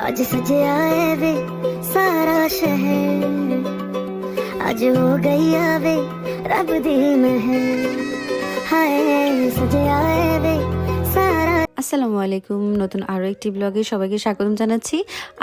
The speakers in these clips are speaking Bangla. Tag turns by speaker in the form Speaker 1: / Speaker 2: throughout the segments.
Speaker 1: आज सजे आए वे सारा शहर। आज हो गई आवे रब दी महर। हाय, सजे आए वे
Speaker 2: আসসালামু আলাইকুম। নতুন আরও একটি ব্লগে সবাইকে স্বাগতম জানাচ্ছি।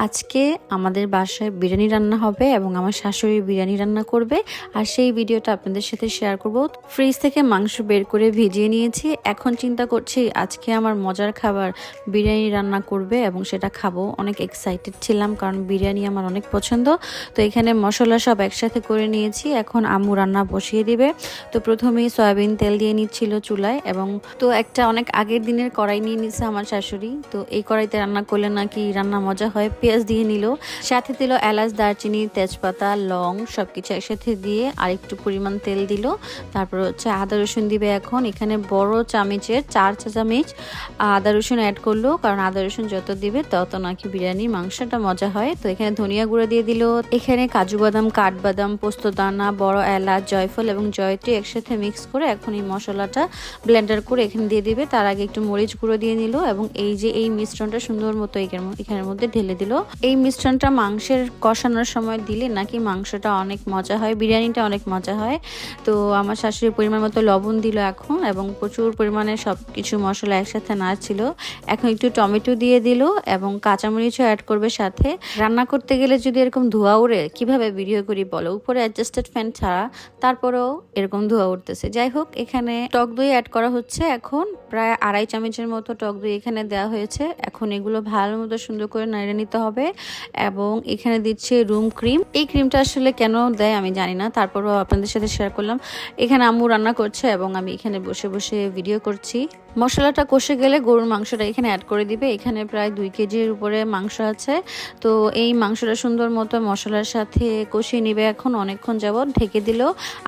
Speaker 2: আজকে আমাদের বাসায় বিরিয়ানি রান্না হবে এবং আমার শাশুড়ি বিরিয়ানি রান্না করবে। আর সেই ভিডিওটা আপনাদের সাথে শেয়ার করব। ফ্রিজ থেকে মাংস বের করে ভিজিয়ে নিয়েছি। এখন চিন্তা করছি আজকে আমার মজার খাবার বিরিয়ানি রান্না করবে এবং সেটা খাব। অনেক এক্সাইটেড ছিলাম কারণ বিরিয়ানি আমার অনেক পছন্দ। তো এখানে মশলা সব একসাথে করে নিয়েছি। এখন আম্মু রান্না বসিয়ে দিবে। তো প্রথমেই সয়াবিন তেল দিয়ে নিচ্ছিল চুলায় এবং তো একটা অনেক আগের দিনের কড়াই নিয়ে নিছে আমার শাশুড়ি। তো এই কড়াইতে রান্না করলে নাকি রান্না মজা হয়। পেঁয়াজ দিয়ে নিল, সাথে দিল এলাচ, দারচিনি, তেজপাতা, লং সবকিছু একসাথে দিয়ে আর একটু পরিমাণ তেল দিল। তারপর হচ্ছে আদা রসুন দিবে এখন। এখানে বড় চামচের চার চা চামচ আদা রসুন অ্যাড করল। কারণ আদা রসুন যত দিবে তত নাকি বিরিয়ানি, মাংসটা মজা হয়। তো এখানে ধনিয়া গুঁড়ো দিয়ে দিল। এখানে কাজু বাদাম, কাঠবাদাম পোস্তদানা বড় এলাচ, জয়ফল এবং জয়ত্রী একসাথে মিক্স করে এখন এই মশলাটা ব্লেন্ডার করে এখানে দিয়ে দিবে। তার আগে একটু মরিচ গুঁড়ো দিয়ে নিল এবং এই যে এই মিশ্রণটা সুন্দর মতো এখানের- মধ্যে ঢেলে দিল। এই মিশ্রণটা মাংসের কষানোর সময় দিলে নাকি মাংসটা অনেক মজা হয়, বিরিয়ানিটা অনেক মজা হয়। তো আমার শাশুড়ি পরিমাণ মতো লবণ দিল এখন এবং প্রচুর পরিমাণে সব কিছু মশলা একসাথে নাড়ছিল। এখন একটু টমেটো দিয়ে দিল এবং কাঁচামরিচও অ্যাড করবে সাথে। রান্না করতে গেলে যদি এরকম ধোয়া উড়ে কীভাবে ভিডিও করি বলো? উপরে অ্যাডজাস্টেড ফ্যান ছাড়া, তারপরেও এরকম ধোয়া উঠতেছে। যাই হোক, এখানে টক দই অ্যাড করা হচ্ছে এখন। প্রায় আড়াই চামচের মতো টক দই এখানে দেওয়া হয়েছে। এখন এগুলো ভালো মতো সুন্দর করে নাড়িয়ে নিতে হবে এবং এখানে দিচ্ছে রুম ক্রিম। এই ক্রিমটা আসলে কেন দেয় আমি জানি না, তারপরও আপনাদের সাথে শেয়ার করলাম। এখানে আম্মু রান্না করছে এবং আমি এখানে বসে বসে ভিডিও করছি। মশলাটা কষে গেলে গরুর মাংসটা এখানে অ্যাড করে দিবে। এখানে প্রায় দুই কেজির উপরে মাংস আছে। তো এই মাংসটা সুন্দর মতো মশলার সাথে কষিয়ে নিবে। এখন অনেকক্ষণ যাবত ঢেকে দিল।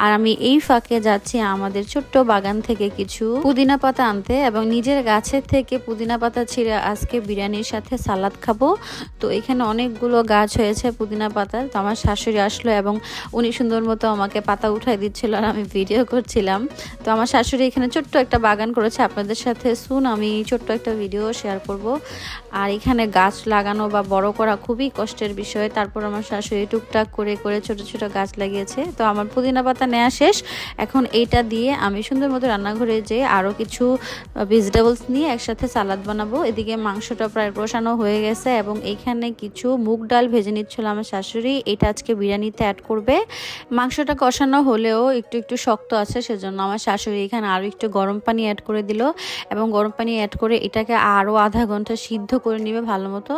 Speaker 2: আর আমি এই ফাঁকে যাচ্ছি আমাদের ছোট্ট বাগান থেকে কিছু পুদিনা পাতা আনতে এবং নিজের গাছের থেকে পুদিনা পাতা ছিঁড়ে আজকে বিরিয়ানির সাথে সালাদ খাব। তো এখানে অনেকগুলো গাছ হয়েছে পুদিনা পাতার। তো আমার শাশুড়ি আসলো এবং উনি সুন্দর মতো আমাকে পাতা উঠাই দিচ্ছিল আর আমি ভিডিও করছিলাম। তো আমার শাশুড়ি এখানে ছোট্ট একটা বাগান করেছে। আপনাদের সাথে শুন, আমি ছোট্ট একটা ভিডিও শেয়ার করব। আর এখানে গাছ লাগানো বা বড় করা খুবই কষ্টের বিষয়। তারপর আমার শাশুড়ি টুকটাক করে করে ছোট ছোট গাছ লাগিয়েছে। তো আমার পুদিনা পাতা নেওয়া শেষ। এখন এইটা দিয়ে আমি সুন্দর মতো রান্নাঘরে যে আরও কিছু ভেজিটেবলস নিয়ে একসাথে সালাদ বানাবো। এদিকে মাংসটা প্রায় কষানো হয়ে গেছে এবং এইখানে কিছু মুগ ডাল ভেজে নিচ্ছিল আমার শাশুড়ি। এটা আজকে বিরিয়ানিতে অ্যাড করবে। মাংসটা কষানো হলেও একটু একটু শক্ত আছে, সেজন্য আমার শাশুড়ি এখানে আরও একটু গরম পানি অ্যাড করে দিল। এবং গরম পানি অ্যাড করে এটাকে আরও আধা ঘণ্টা সিদ্ধ করে নেবে ভালো মতো।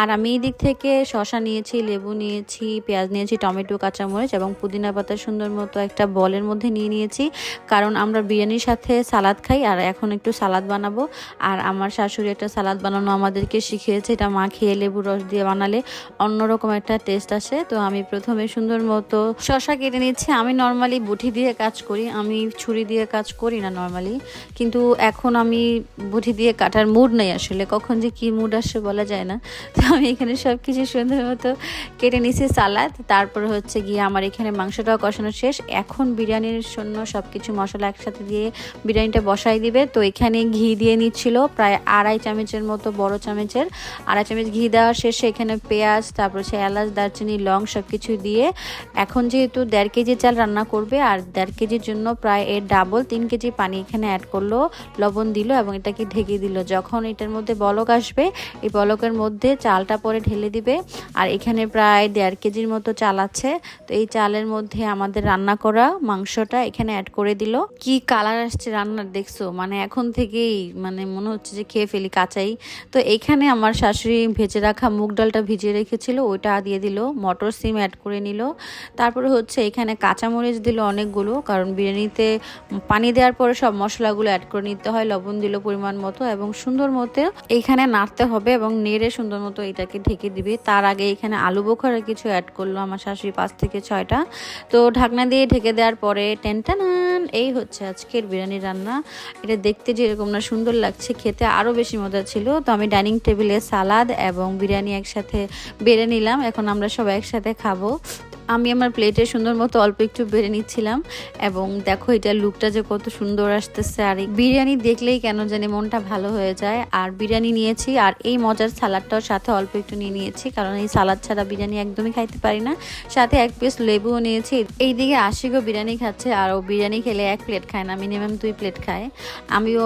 Speaker 2: আর আমি এই দিক থেকে শশা নিয়েছি, লেবু নিয়েছি, পেঁয়াজ নিয়েছি, টমেটো, কাঁচামরিচ এবং পুদিনা পাতা সুন্দর মতো একটা বলের মধ্যে নিয়ে নিয়েছি। কারণ আমরা বিরিয়ানির সাথে সালাদ খাই আর এখন একটু সালাদ বানাবো। আর আমার শাশুড়ি একটা সালাদ বানানো আমাদেরকে শিখিয়েছে, এটা মা খেয়ে লেবু রস দিয়ে বানালে অন্যরকম একটা টেস্ট আসে। তো আমি প্রথমে সুন্দর মতো শশা কেটে নিচ্ছি। আমি নর্মালি বুটি দিয়ে কাজ করি, আমি ছুরি দিয়ে কাজ করি না নর্মালি কিন্তু এখন আমি বুটি দিয়ে কাটার মুড নেই আসলে। কখন যে কি মুড আসে বলা যায় না। তো আমি এখানে সব কিছু সুন্দর মতো কেটে নিছি সালাদ। তারপর হচ্ছে গিয়ে আমার এখানে মাংসটাও কষানো শেষ। এখন বিরিয়ানির জন্য সব কিছু মশলা একসাথে দিয়ে বিরিয়ানিটা বসাই দিবে। তো এখানে ঘি দিয়ে নিচ্ছিল প্রায় আড়াই চামচের মতো বড় চামচের। আড়াই চামচ ঘি দেওয়ার শেষে এখানে পেঁয়াজ, তারপর হচ্ছে এলাচ, দারচিনি, লং সব কিছু দিয়ে এখন যেহেতু দেড় কেজি চাল রান্না করবে। আর দেড় কেজির জন্য প্রায় এর ডাবল তিন কেজি পানি এখানে অ্যাড করল। লবণ দিল এবং এটাকে ঢেকে দিল। যখন এটার মধ্যে বলক আসবে, এই বলকের মধ্যে চালটা পরে ঢেলে দিবে। আর এখানে প্রায় দেড় কেজির মতো চাল আছে। তো এই চালের মধ্যে আমাদের রান্না করা মাংসটা এখানে অ্যাড করে দিল। কি কালার আসছে রান্নার দেখছ? মানে এখন থেকেই মানে মনে হচ্ছে যে খেয়ে ফেলি কাঁচাই। তো এখানে আমার শাশুড়ি ভেজে রাখা মুগ ডালটা ভিজিয়ে রেখেছিল ওইটা দিয়ে দিল। মটর সিম অ্যাড করে নিল। তারপরে হচ্ছে এখানে কাঁচামরিচ দিল অনেকগুলো, কারণ বিরিয়ানিতে পানি দেওয়ার পরে সব মশলাগুলো অ্যাড করে নিতে হয়। লবণ দিল পরিমাণ মতো এবং সুন্দর মতো এইখানে নাড়তে হবে এবং নেড়ে সুন্দর মতো এটাকে ঢেকে দিবে। তার আগে এখানে আলু বোখারা কিছু অ্যাড করল আমার শাশুড়ি পাঁচ থেকে ছয়টা। তো ঢাকনা দিয়ে ঢেকে দেওয়ার পরে টেনটানান, এই হচ্ছে আজকের বিরিয়ানি রান্না। এটা দেখতে যেরকম না, সুন্দর লাগছে, খেতে আরও বেশি মজা ছিল। তো আমি ডাইনিং টেবিলে সালাদ এবং বিরিয়ানি একসাথে বেড়ে নিলাম। এখন আমরা সবাই একসাথে খাব। আমি আমার প্লেটে সুন্দর মতো অল্প একটু বেড়ে নিচ্ছিলাম এবং দেখো এটা লুকটা যে কত সুন্দর আসতেছে। আর বিরিয়ানি দেখলেই কেন জানি মনটা ভালো হয়ে যায়। আর বিরিয়ানি নিয়েছি, আর এই মজার সালাডটাও সাথে অল্প একটু নিয়ে নিয়েছি, কারণ এই সালাদ ছাড়া বিরিয়ানি একদমই খাইতে পারি না। সাথে এক পিস লেবুও নিয়েছি। এইদিকে আশিকও বিরিয়ানি খাচ্ছে, আর ও বিরিয়ানি খেলে এক প্লেট খায় না মিনিমাম দুই প্লেট খায়। আমিও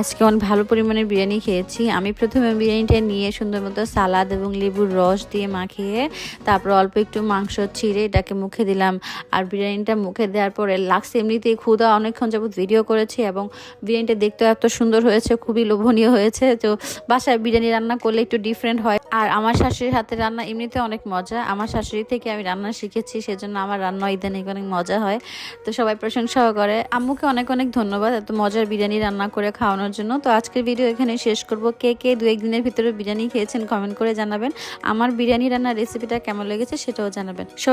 Speaker 2: আজকে অনেক ভালো পরিমাণে বিরিয়ানি খেয়েছি। আমি প্রথমে বিরিয়ানিটা নিয়ে সুন্দর মতো সালাদ এবং লেবুর রস দিয়ে মাখিয়ে, তারপর অল্প একটু মাংস ছিঁড়ে এটাকে মুখে দিলাম। আর বিরিয়ানিটা মুখে দেওয়ার পরে লাগছে এমনিতেই ক্ষুদা অনেকক্ষণ যাবত ভিডিও করেছি এবং বিরিয়ানিটা দেখতে এত সুন্দর হয়েছে, খুবই লোভনীয় হয়েছে। তো বাসায় বিরিয়ানি রান্না করলে একটু ডিফারেন্ট হয়। আর আমার শাশুড়ির হাতে রান্না এমনিতে অনেক মজা। আমার শাশুড়ি থেকে আমি রান্না শিখেছি, সেজন্য আমার রান্না ইদানিং অনেক মজা হয়। তো সবাই প্রশংসাও করে। আম্মুকে অনেক অনেক ধন্যবাদ এত মজার বিরিয়ানি রান্না করে খাওয়ানোর জন্য। তো আজকের ভিডিও এখানে শেষ করব। কে কে দু একদিনের ভিতরে বিরিয়ানি খেয়েছেন কমেন্ট করে জানাবেন। আমার বিরিয়ানি রান্নার রেসিপিটা কেমন লেগেছে সেটাও জানাবেন।